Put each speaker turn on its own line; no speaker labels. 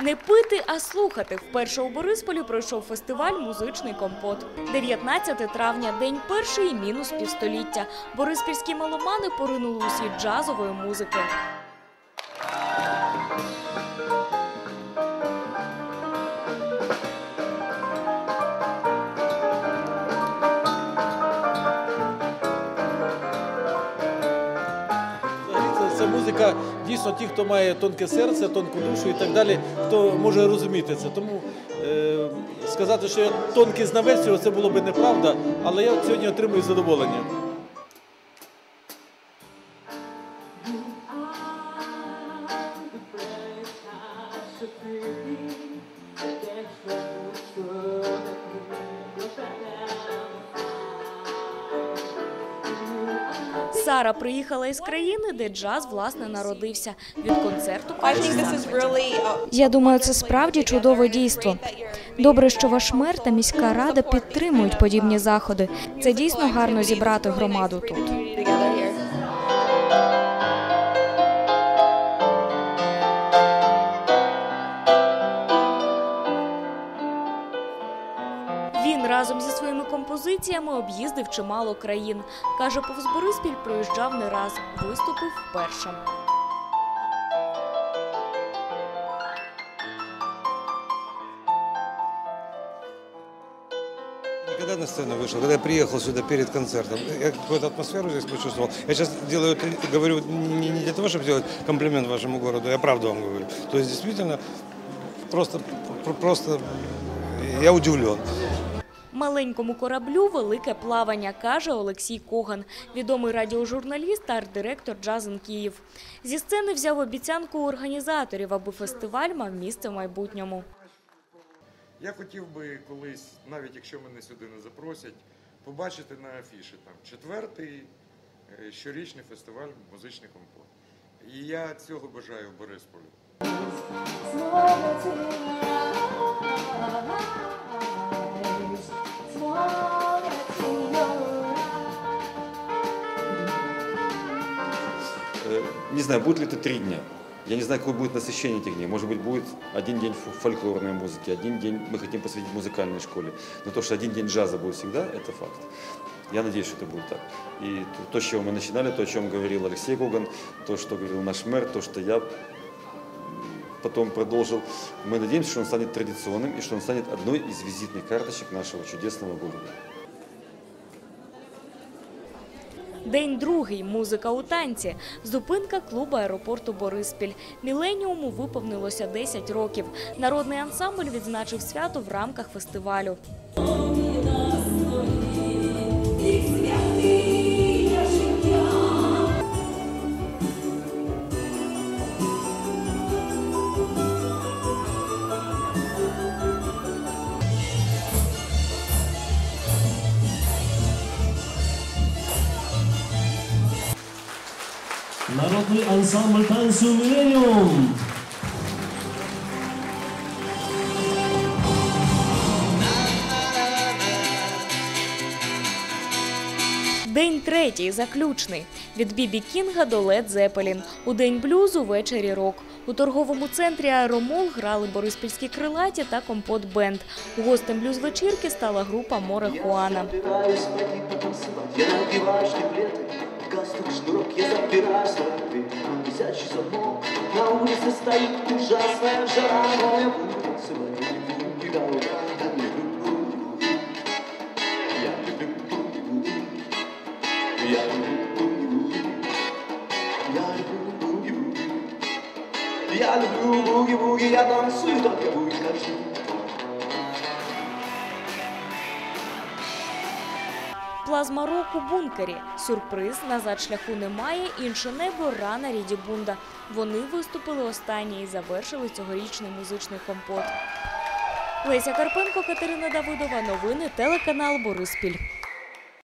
Не пити, а слухати. Вперше у Борисполі пройшов фестиваль Музичний компот. 19 травня, день перший мінус півстоліття. Бориспільські меломани поринули у світ джазової музики.
Музика дійсно ті, хто має тонке серце, тонку душу і так далі, хто може розуміти це. Тому е, сказати, що я тонкий знавець цього, це було би неправда, але я сьогодні отримую задоволення.
Сара приїхала із країни, де джаз власне народився. Від концерту
uh,
Я думаю, це справді чудове дійство. Добре, що ваш мер та міська рада підтримують подібні заходи. Це дійсно гарно зібрати громаду тут. Він разом зі своїми композиціями об'їздив чимало країн. Каже, повз Бориспіль проїжджав не раз, виступив вперше.
Когда на сцену вышел, когда я приехал сюда перед концертом, я какую-то атмосферу здесь почувствовал. Я сейчас делаю, это, говорю не, не для того, чтобы сделать комплимент вашему городу, я правду вам говорю. То есть действительно просто, про- просто я удивлен.
Маленькому кораблю велике плавання, каже Олексій Коган, відомий радіожурналіст та арт-директор Джазен Київ. Зі сцени взяв обіцянку організаторів, аби фестиваль мав місце в майбутньому.
Я хотів би колись, навіть якщо мене сюди не запросять, побачити на афіші там четвертий е, щорічний фестиваль музичний компот. І я цього бажаю Борисполю.
Э, Не знаю, будет ли это три дня. Я не знаю, какое будет насыщение этих дней. Может быть, будет один день фо- фольклорной музыки, один день мы хотим посвятить музыкальной школе. Но то, что один день джаза будет всегда, это факт. Я надеюсь, что это будет так. И то, с чего мы начинали, то, о чем говорил Алексей Гоган, то, что говорил наш мэр, то, что я потом продолжил. Мы надеемся, что он станет традиционным и что он станет одной из визитных карточек нашего чудесного города.
День другий. Музика у танці. Зупинка клубу аеропорту Бориспіль. Міленіуму виповнилося 10 років. Народний ансамбль відзначив свято в рамках фестивалю.
Народний ансамбль танцю Міленіум.
День третій, заключний. Від Бібі Кінга до Лед Зепелін. У день блюзу ввечері рок. У торговому центрі Аеромол грали бориспільські крилаті та компот бенд. Гостем блюз вечірки стала група Море Хуана.
Я Галстук, шнурок, я запираю дверь Висячий замок, на улице стоит ужасная жара Но я буду танцевать, буги-буги, да, да, я люблю Я люблю Я люблю Я люблю буги-буги Я люблю буги-буги, я танцую, только буги хочу
Плазма рок у бункері. Сюрприз назад шляху немає. Інше небо рана Ріді Бунда. Вони виступили останні і завершили цьогорічний музичний компот. Леся Карпенко, Катерина Давидова. Новини телеканал Бориспіль.